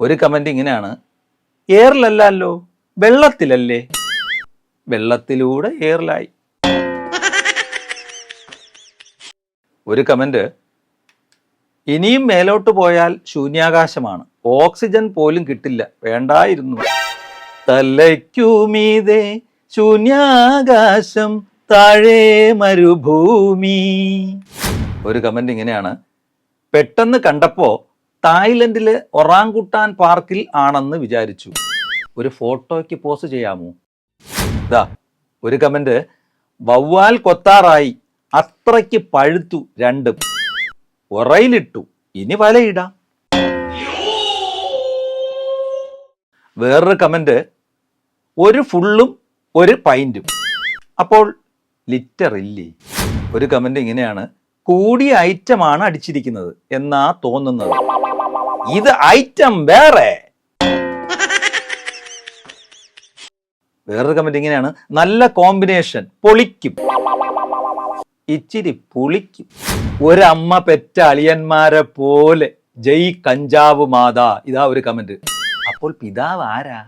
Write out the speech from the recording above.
ഒരു കമന്റ് ഇങ്ങനെയാണ്. എയറിലല്ലല്ലോ വെള്ളത്തിലല്ലേ? വെള്ളത്തിലൂടെ എയറിലായി ഒരു കമന്റ് ഇനിയും മേലോട്ട് പോയാൽ ശൂന്യാകാശമാണ്. ഓക്സിജൻ പോലും കിട്ടില്ല. വേണ്ടായിരുന്നു. തലയ്ക്കുമീതെ ശൂന്യാകാശം താഴെ മരുഭൂമി. ഒരു കമന്റ് ഇങ്ങനെയാണ്. പെട്ടെന്ന് കണ്ടപ്പോ തായ്ലൻഡിലെ ഒറാങ്കുട്ടാൻ പാർക്കിൽ ആണെന്ന് വിചാരിച്ചു. ഒരു ഫോട്ടോയ്ക്ക് പോസ്റ്റ് ചെയ്യാമോ? ഇതാ ഒരു കമന്റ് വവ്വാൽ കൊത്താറായി. അത്രയ്ക്ക് പഴുത്തു രണ്ടും. ഉറയിലിട്ടു ഇനി വലയിടാം. വേറൊരു കമന്റ് ഒരു ഫുള്ളും ഒരു പൈന്റും അപ്പോൾ ലിറ്റർ ഇല്ലേ ഒരു കമന്റ് ഇങ്ങനെയാണ്. കൂടിയ ഐറ്റമാണ് അടിച്ചിരിക്കുന്നത് എന്നാ തോന്നുന്നത്. ഇത് ഐറ്റം വേറെ. വേറൊരു കമന്റ് ഇങ്ങനെയാണ്. നല്ല കോമ്പിനേഷൻ പൊളിക്കും. ഇച്ചിരി പുളിക്കും. ഒരമ്മ പെറ്റ അളിയന്മാരെ പോലെ. ജയ് കഞ്ചാവ് മാതാ. ഇതാ ഒരു കമന്റ് അപ്പോൾ പിതാവ് ആരാ?